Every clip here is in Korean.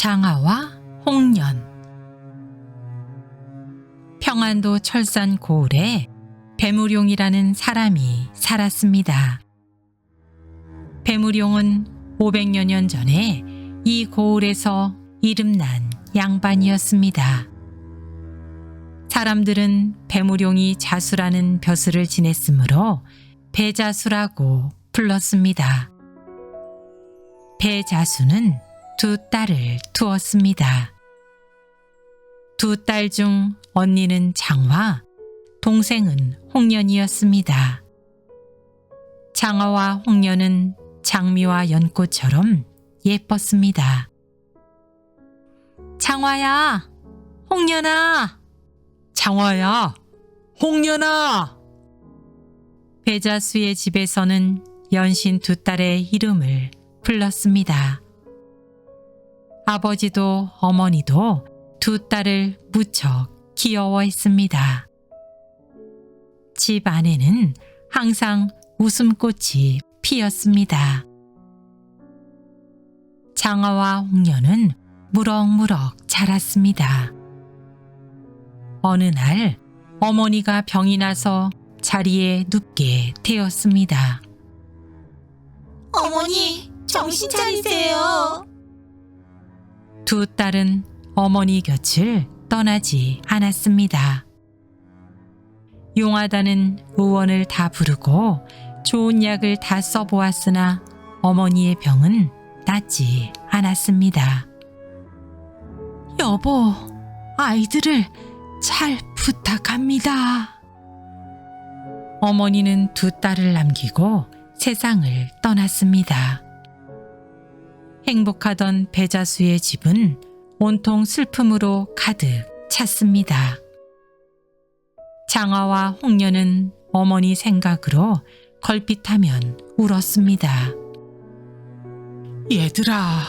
장하와 홍련 평안도 철산 고을에 배무룡이라는 사람이 살았습니다. 배무룡은 500여 년 전에 이 고을에서 이름난 양반이었습니다. 사람들은 배무룡이 자수라는 벼슬을 지냈으므로 배자수라고 불렀습니다. 배자수는 두 딸을 두었습니다. 두 딸 중 언니는 장화, 동생은 홍련이었습니다. 장화와 홍련은 장미와 연꽃처럼 예뻤습니다. 장화야, 홍련아, 장화야, 홍련아! 배자수의 집에서는 연신 두 딸의 이름을 불렀습니다. 아버지도 어머니도 두 딸을 무척 귀여워했습니다. 집 안에는 항상 웃음꽃이 피었습니다. 장화와 홍련은 무럭무럭 자랐습니다. 어느 날 어머니가 병이 나서 자리에 눕게 되었습니다. 어머니, 정신 차리세요. 두 딸은 어머니 곁을 떠나지 않았습니다. 용하다는 의원을 다 부르고 좋은 약을 다 써보았으나 어머니의 병은 낫지 않았습니다. 여보, 아이들을 잘 부탁합니다. 어머니는 두 딸을 남기고 세상을 떠났습니다. 행복하던 배자수의 집은 온통 슬픔으로 가득 찼습니다. 장화와 홍련은 어머니 생각으로 걸핏하면 울었습니다. 얘들아,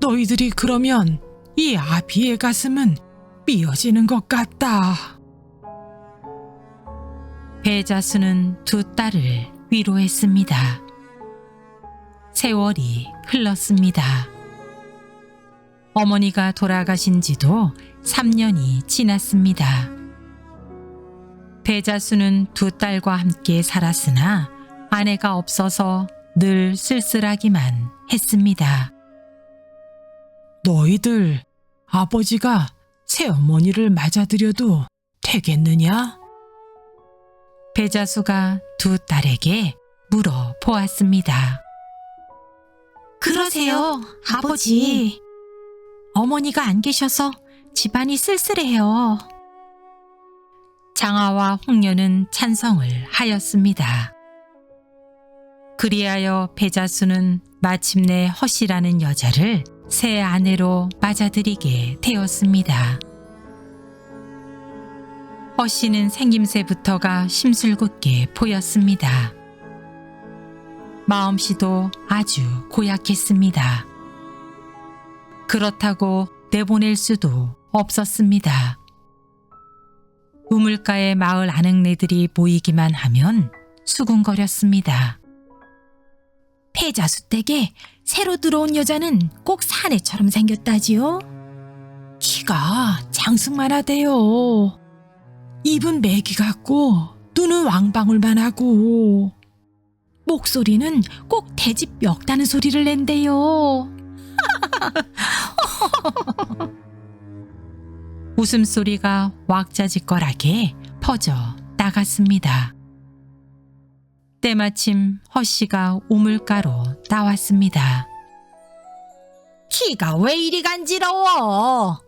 너희들이 그러면 이 아비의 가슴은 삐어지는 것 같다. 배자수는 두 딸을 위로했습니다. 세월이 흘렀습니다. 어머니가 돌아가신 지도 3년이 지났습니다. 배자수는 두 딸과 함께 살았으나 아내가 없어서 늘 쓸쓸하기만 했습니다. 너희들 아버지가 새어머니를 맞아들여도 되겠느냐? 배자수가 두 딸에게 물어보았습니다. 그러세요, 아버지. 어머니가 안 계셔서 집안이 쓸쓸해요. 장하와 홍련은 찬성을 하였습니다. 그리하여 배자수는 마침내 허씨라는 여자를 새 아내로 맞아들이게 되었습니다. 허씨는 생김새부터가 심술궂게 보였습니다. 마음씨도 아주 고약했습니다. 그렇다고 내보낼 수도 없었습니다. 우물가에 마을 아늑네들이 모이기만 하면 수군거렸습니다. 패자수 댁에 새로 들어온 여자는 꼭 사내처럼 생겼다지요. 키가 장승만 하대요. 입은 메기 같고 눈은 왕방울만 하고 목소리는 꼭 대집 멱다는 소리를 낸대요. 웃음소리가 왁자지껄하게 퍼져 나갔습니다. 때마침 허씨가 우물가로 나왔습니다. 키가 왜 이리 간지러워?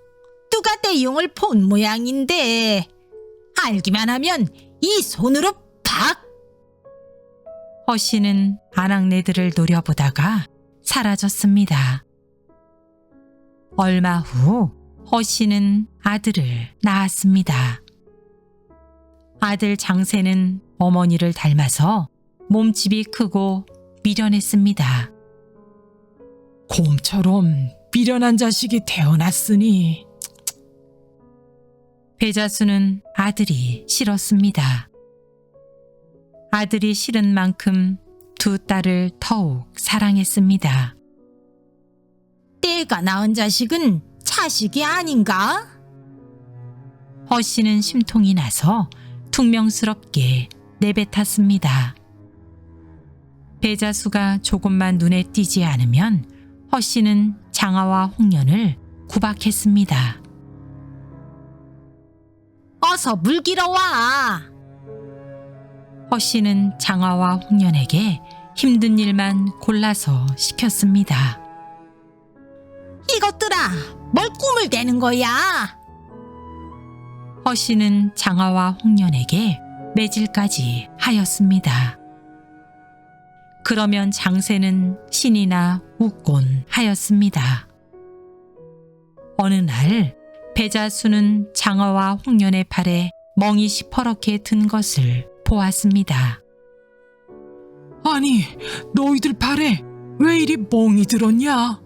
누가 내 용을 본 모양인데 알기만 하면 이 손으로 팍! 허씨는 아낙네들을 노려보다가 사라졌습니다. 얼마 후 허씨는 아들을 낳았습니다. 아들 장세는 어머니를 닮아서 몸집이 크고 미련했습니다. 곰처럼 미련한 자식이 태어났으니 배자수는 아들이 싫었습니다. 아들이 싫은 만큼 두 딸을 더욱 사랑했습니다. 내 내가 낳은 자식은 자식이 아닌가? 허 씨는 심통이 나서 퉁명스럽게 내뱉었습니다. 배자수가 조금만 눈에 띄지 않으면 허 씨는 장화와 홍련을 구박했습니다. 어서 물 길어 와. 허 씨는 장화와 홍련에게 힘든 일만 골라서 시켰습니다. 이것들아, 뭘 꿈을 대는 거야? 허 씨는 장화와 홍련에게 매질까지 하였습니다. 그러면 장세는 신이나 웃곤 하였습니다. 어느 날 배자수는 장화와 홍련의 팔에 멍이 시퍼렇게 든 것을 보았습니다. 아니, 너희들 발에 왜 이리 멍이 들었냐?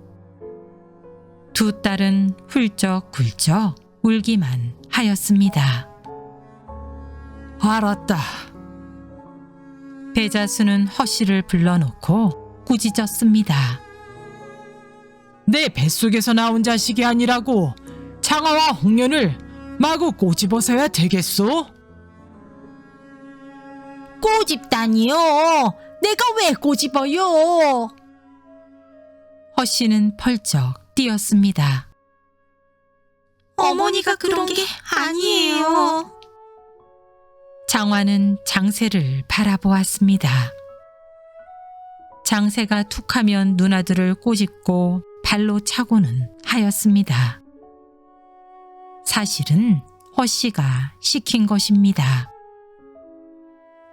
두 딸은 훌쩍훌쩍 울기만 하였습니다. 알았다. 배자수는 허씨를 불러놓고 꾸짖었습니다. 내 뱃속에서 나온 자식이 아니라고 장화와 홍련을 마구 꼬집어서야 되겠소? 꼬집다니요. 내가 왜 꼬집어요? 허씨는 펄쩍 뛰었습니다. 어머니가 그런 게 아니에요. 장화는 장세를 바라보았습니다. 장세가 툭하면 누나들을 꼬집고 발로 차고는 하였습니다. 사실은 허씨가 시킨 것입니다.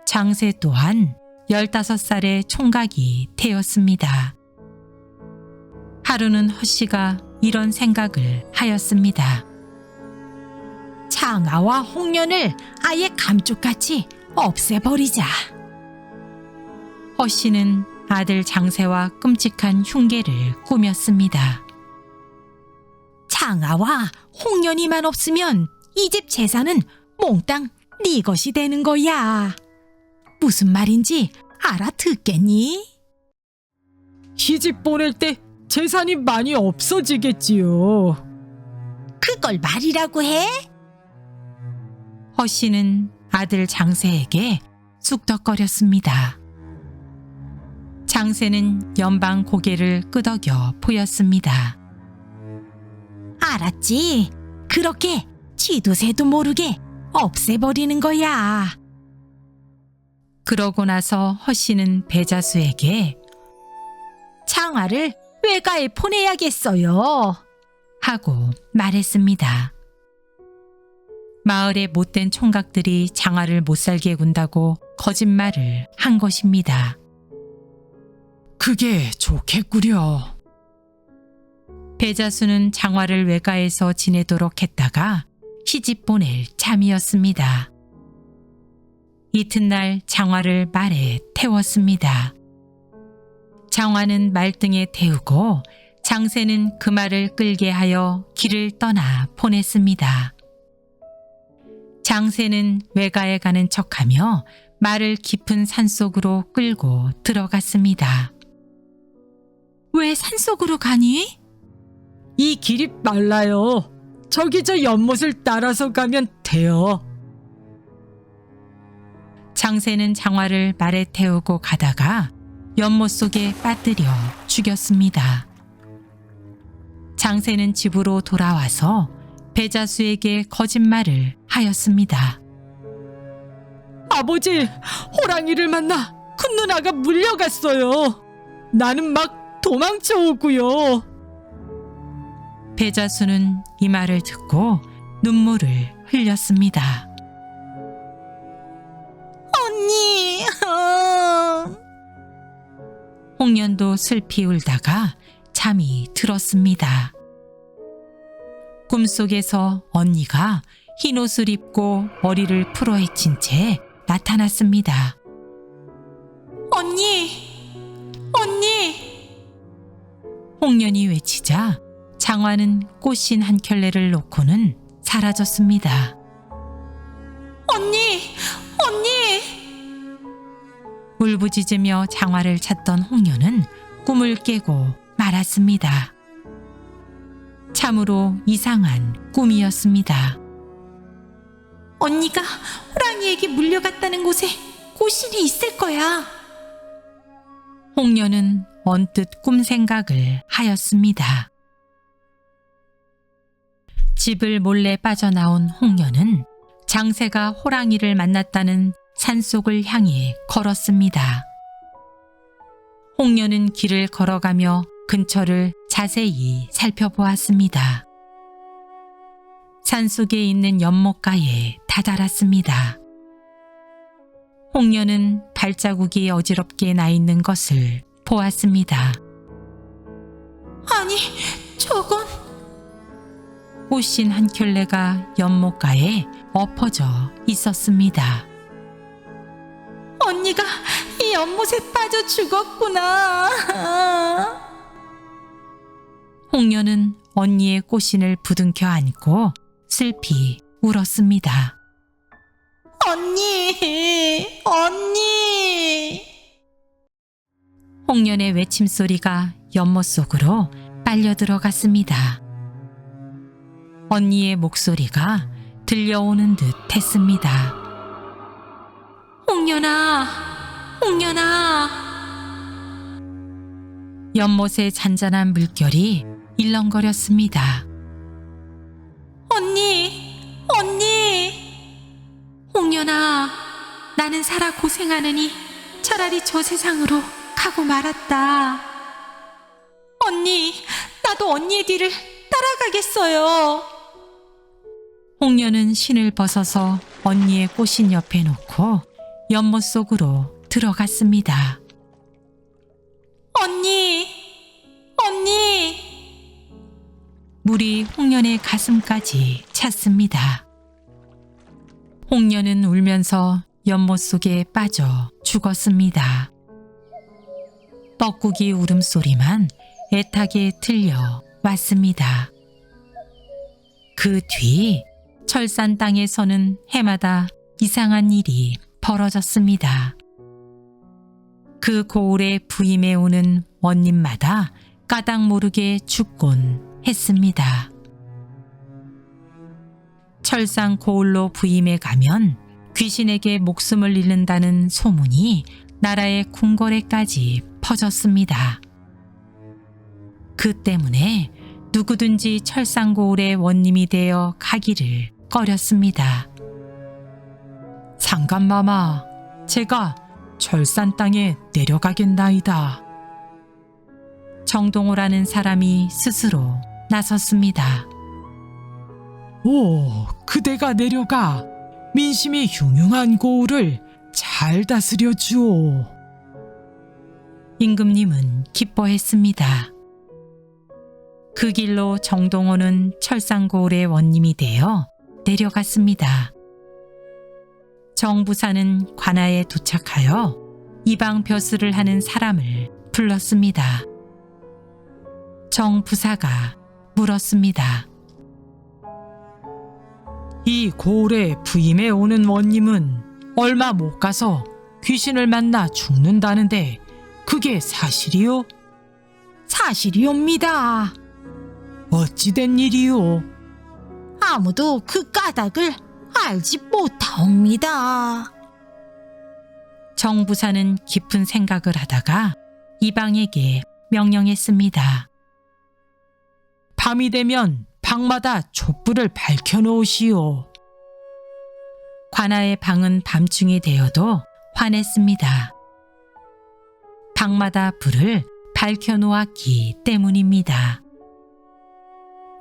장세 또한 15살의 총각이 되었습니다. 하루는 허 씨가 이런 생각을 하였습니다. 장아와 홍련을 아예 감쪽같이 없애버리자. 허 씨는 아들 장세와 끔찍한 흉계를 꾸몄습니다. 장아와 홍련이만 없으면 이 집 재산은 몽땅 네 것이 되는 거야. 무슨 말인지 알아듣겠니? 시집 보낼 때 재산이 많이 없어지겠지요. 그걸 말이라고 해? 허 씨는 아들 장세에게 쑥덕거렸습니다. 장세는 연방 고개를 끄덕여 보였습니다. 알았지. 그렇게 지도새도 모르게 없애버리는 거야. 그러고 나서 허 씨는 배자수에게 장아를 외가에 보내야겠어요. 하고 말했습니다. 마을의 못된 총각들이 장화를 못살게 군다고 거짓말을 한 것입니다. 그게 좋겠구려. 배자수는 장화를 외가에서 지내도록 했다가 시집 보낼 참이었습니다. 이튿날 장화를 말에 태웠습니다. 장화는 말등에 태우고 장세는 그 말을 끌게 하여 길을 떠나 보냈습니다. 장세는 외가에 가는 척하며 말을 깊은 산속으로 끌고 들어갔습니다. 왜 산속으로 가니? 이 길이 빨라요. 저기 저 연못을 따라서 가면 돼요. 장세는 장화를 말에 태우고 가다가 연못 속에 빠뜨려 죽였습니다. 장세는 집으로 돌아와서 배자수에게 거짓말을 하였습니다. 아버지, 호랑이를 만나 큰 누나가 물려갔어요. 나는 막 도망쳐 오고요. 배자수는 이 말을 듣고 눈물을 흘렸습니다. 홍련도 슬피 울다가 잠이 들었습니다. 꿈속에서 언니가 흰 옷을 입고 머리를 풀어헤친 채 나타났습니다. 언니, 언니. 홍련이 외치자 장화는 꽃신 한 켤레를 놓고는 사라졌습니다. 언니, 언니. 울부짖으며 장화를 찾던 홍련은 꿈을 깨고 말았습니다. 참으로 이상한 꿈이었습니다. 언니가 호랑이에게 물려갔다는 곳에 고신이 있을 거야. 홍련은 언뜻 꿈 생각을 하였습니다. 집을 몰래 빠져나온 홍련은 장세가 호랑이를 만났다는 산속을 향해 걸었습니다. 홍련은 길을 걸어가며 근처를 자세히 살펴보았습니다. 산속에 있는 연못가에 다다랐습니다. 홍련은 발자국이 어지럽게 나 있는 것을 보았습니다. 아니, 저건 꽃신 한 켤레가 연못가에 엎어져 있었습니다. 언니가 이 연못에 빠져 죽었구나. 홍련은 언니의 꽃신을 부둥켜 안고 슬피 울었습니다. 언니, 언니. 홍련의 외침 소리가 연못 속으로 빨려 들어갔습니다. 언니의 목소리가 들려오는 듯 했습니다. 홍련아, 홍련아. 연못의 잔잔한 물결이 일렁거렸습니다. 언니, 언니. 홍련아, 나는 살아 고생하느니 차라리 저 세상으로 가고 말았다. 언니, 나도 언니의 뒤를 따라가겠어요. 홍련은 신을 벗어서 언니의 꽃신 옆에 놓고 연못 속으로 들어갔습니다. 언니, 언니. 물이 홍련의 가슴까지 찼습니다. 홍련은 울면서 연못 속에 빠져 죽었습니다. 뻐꾸기 울음소리만 애타게 들려 왔습니다. 그 뒤 철산 땅에서는 해마다 이상한 일이 벌어졌습니다. 그 고을에 부임해 오는 원님마다 까닭 모르게 죽곤 했습니다. 철상 고을로 부임해 가면 귀신에게 목숨을 잃는다는 소문이 나라의 궁궐에까지 퍼졌습니다. 그 때문에 누구든지 철상 고을의 원님이 되어 가기를 꺼렸습니다. 상감마마, 제가 철산 땅에 내려가겠나이다. 정동호라는 사람이 스스로 나섰습니다. 오, 그대가 내려가 민심이 흉흉한 고을을 잘 다스려 주오. 임금님은 기뻐했습니다. 그 길로 정동호는 철상고을의 원님이 되어 내려갔습니다. 정부사는 관아에 도착하여 이방 벼슬을 하는 사람을 불렀습니다. 정부사가 물었습니다. 이 고을에 부임해 오는 원님은 얼마 못 가서 귀신을 만나 죽는다는데 그게 사실이요? 사실이옵니다. 어찌된 일이요? 아무도 그 까닭을 알지 못하옵니다. 정부사는 깊은 생각을 하다가 이방에게 명령했습니다. 밤이 되면 방마다 촛불을 밝혀 놓으시오. 관아의 방은 밤중이 되어도 환했습니다. 방마다 불을 밝혀 놓았기 때문입니다.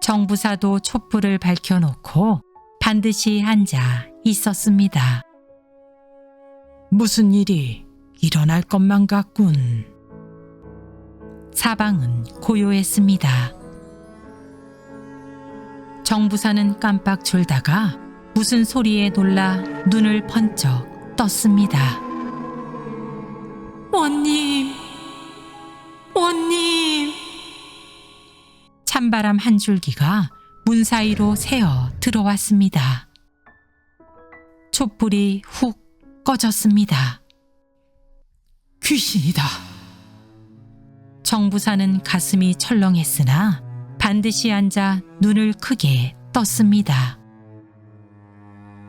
정부사도 촛불을 밝혀 놓고 반드시 앉아 있었습니다. 무슨 일이 일어날 것만 같군. 사방은 고요했습니다. 정부사는 깜빡 졸다가 무슨 소리에 놀라 눈을 번쩍 떴습니다. 원님, 원님. 찬바람 한 줄기가 문 사이로 새어 들어왔습니다. 촛불이 훅 꺼졌습니다. 귀신이다. 정부사는 가슴이 철렁했으나 반드시 앉아 눈을 크게 떴습니다.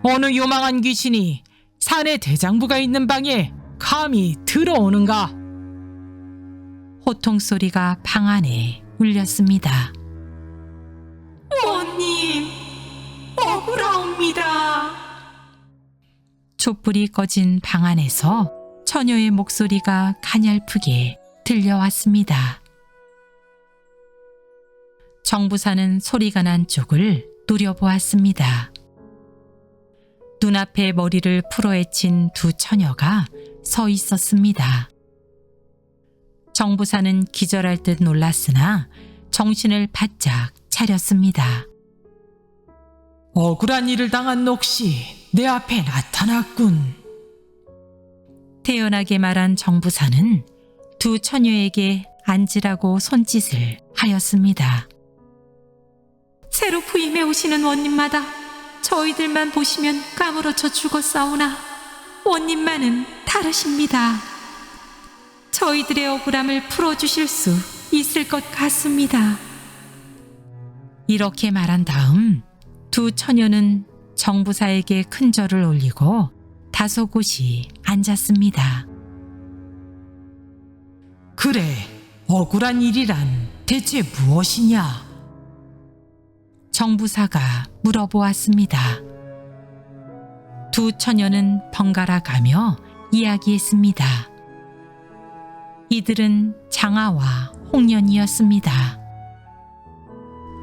어느 요망한 귀신이 산에 대장부가 있는 방에 감히 들어오는가? 호통 소리가 방 안에 울렸습니다. 촛불이 꺼진 방 안에서 처녀의 목소리가 가냘프게 들려왔습니다. 정부사는 소리가 난 쪽을 노려보았습니다. 눈앞에 머리를 풀어헤친 두 처녀가 서 있었습니다. 정부사는 기절할 듯 놀랐으나 정신을 바짝 차렸습니다. 억울한 일을 당한 넋이 내 앞에 나타났군. 태연하게 말한 정부사는 두 처녀에게 앉으라고 손짓을 하였습니다. 새로 부임해 오시는 원님마다 저희들만 보시면 까무러쳐 죽었사오나 원님만은 다르십니다. 저희들의 억울함을 풀어주실 수 있을 것 같습니다. 이렇게 말한 다음 두 처녀는 정부사에게 큰 절을 올리고 다소 곳이 앉았습니다. 그래, 억울한 일이란 대체 무엇이냐? 정부사가 물어보았습니다. 두 처녀는 번갈아 가며 이야기했습니다. 이들은 장아와 홍련이었습니다.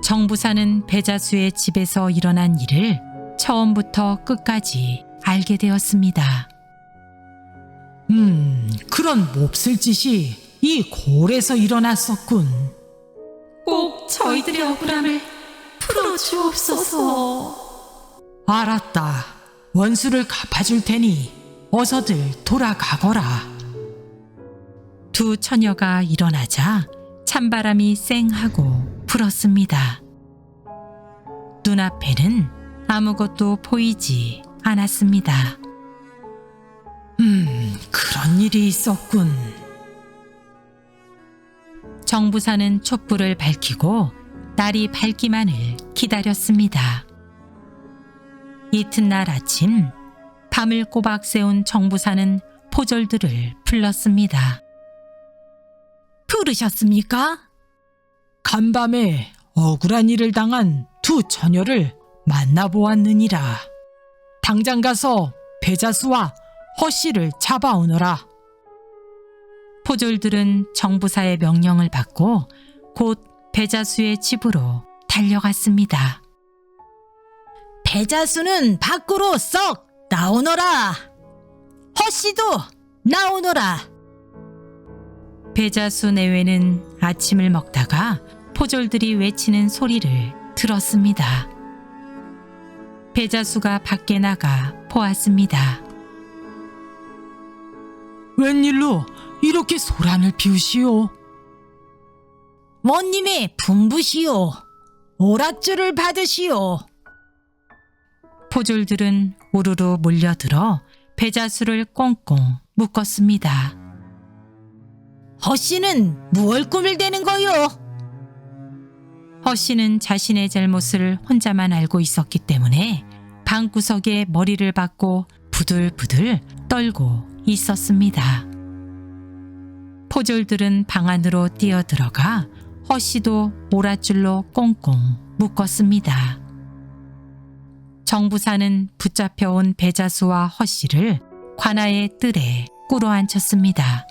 정부사는 배자수의 집에서 일어난 일을 처음부터 끝까지 알게 되었습니다. 음, 그런 몹쓸 짓이 이 골에서 일어났었군. 꼭 저희들의 억울함을 풀어주옵소서. 알았다. 원수를 갚아줄 테니 어서들 돌아가거라. 두 처녀가 일어나자 찬바람이 쌩하고 불었습니다. 눈앞에는 아무것도 보이지 않았습니다. 음, 그런 일이 있었군. 정부사는 촛불을 밝히고 날이 밝기만을 기다렸습니다. 이튿날 아침 밤을 꼬박 새운 정부사는 포졸들을 불렀습니다. 부르셨습니까? 간밤에 억울한 일을 당한 두 처녀를 만나보았느니라. 당장 가서 배자수와 허씨를 잡아오너라. 포졸들은 정부사의 명령을 받고 곧 배자수의 집으로 달려갔습니다. 배자수는 밖으로 썩 나오너라. 허씨도 나오너라. 배자수 내외는 아침을 먹다가 포졸들이 외치는 소리를 들었습니다. 배자수가 밖에 나가 보았습니다. 웬일로 이렇게 소란을 피우시오? 원님의 분부시오. 오랏줄을 받으시오. 포졸들은 우르르 몰려들어 배자수를 꽁꽁 묶었습니다. 허씨는 무얼 꿈을 대는 거요? 허 씨는 자신의 잘못을 혼자만 알고 있었기 때문에 방구석에 머리를 박고 부들부들 떨고 있었습니다. 포졸들은 방 안으로 뛰어들어가 허 씨도 오랏줄로 꽁꽁 묶었습니다. 정부사는 붙잡혀온 배자수와 허 씨를 관아의 뜰에 꿇어앉혔습니다.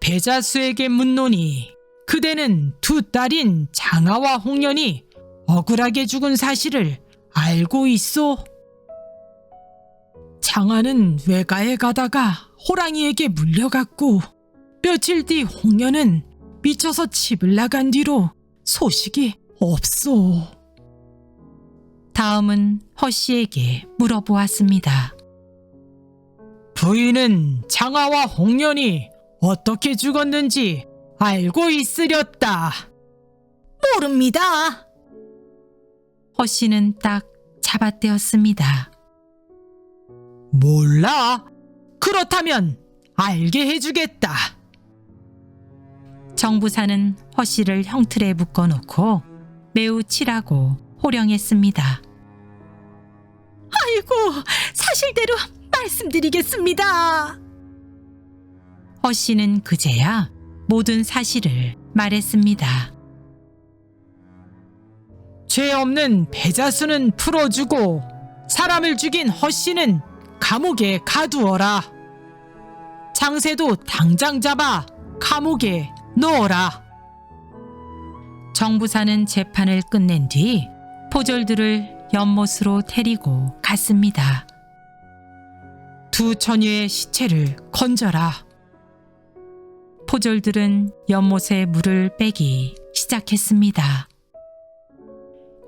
배자수에게 묻노니 그대는 두 딸인 장아와 홍련이 억울하게 죽은 사실을 알고 있소? 장아는 외가에 가다가 호랑이에게 물려갔고 며칠 뒤 홍련은 미쳐서 집을 나간 뒤로 소식이 없소. 다음은 허 씨에게 물어보았습니다. 부인은 장아와 홍련이 어떻게 죽었는지 알고 있으렸다. 모릅니다. 허씨는 딱 잡아떼었습니다. 몰라? 그렇다면 알게 해주겠다. 정부사는 허 씨를 형틀에 묶어놓고 매우 칠하고 호령했습니다. 아이고, 사실대로 말씀드리겠습니다. 허 씨는 그제야 모든 사실을 말했습니다. 죄 없는 배자수는 풀어주고 사람을 죽인 허씨는 감옥에 가두어라. 장세도 당장 잡아 감옥에 넣어라. 정부사는 재판을 끝낸 뒤 포졸들을 연못으로 데리고 갔습니다. 두 처녀의 시체를 건져라. 포졸들은 연못에 물을 빼기 시작했습니다.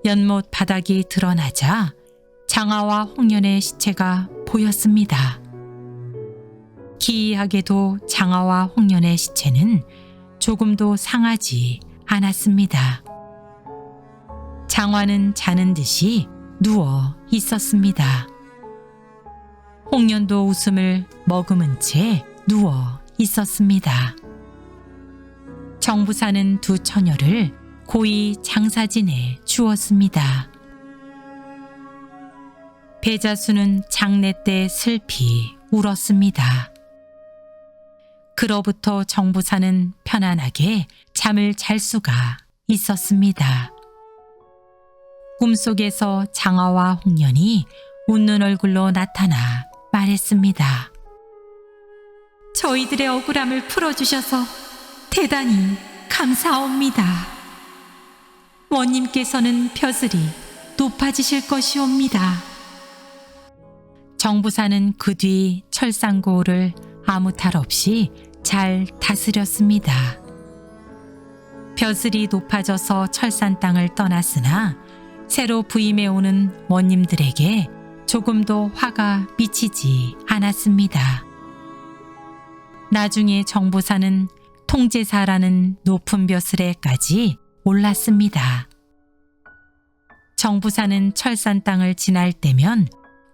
연못 바닥이 드러나자 장아와 홍련의 시체가 보였습니다. 기이하게도 장아와 홍련의 시체는 조금도 상하지 않았습니다. 장화는 자는 듯이 누워 있었습니다. 홍련도 웃음을 머금은 채 누워 있었습니다. 정부사는 두 처녀를 고이 장사진에 주었습니다. 배자수는 장례 때 슬피 울었습니다. 그로부터 정부사는 편안하게 잠을 잘 수가 있었습니다. 꿈속에서 장화와 홍련이 웃는 얼굴로 나타나 말했습니다. 저희들의 억울함을 풀어주셔서 대단히 감사옵니다. 원님께서는 벼슬이 높아지실 것이옵니다. 정부사는 그 뒤 철상고를 아무 탈 없이 잘 다스렸습니다. 벼슬이 높아져서 철산 땅을 떠났으나 새로 부임해 오는 원님들에게 조금도 화가 미치지 않았습니다. 나중에 정부사는 통제사라는 높은 벼슬에까지 올랐습니다. 정부사는 철산 땅을 지날 때면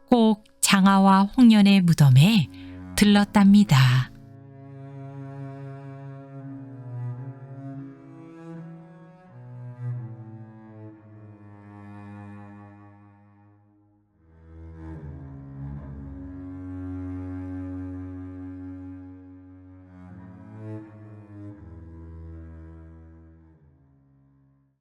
꼭 장아와 홍련의 무덤에 들렀답니다.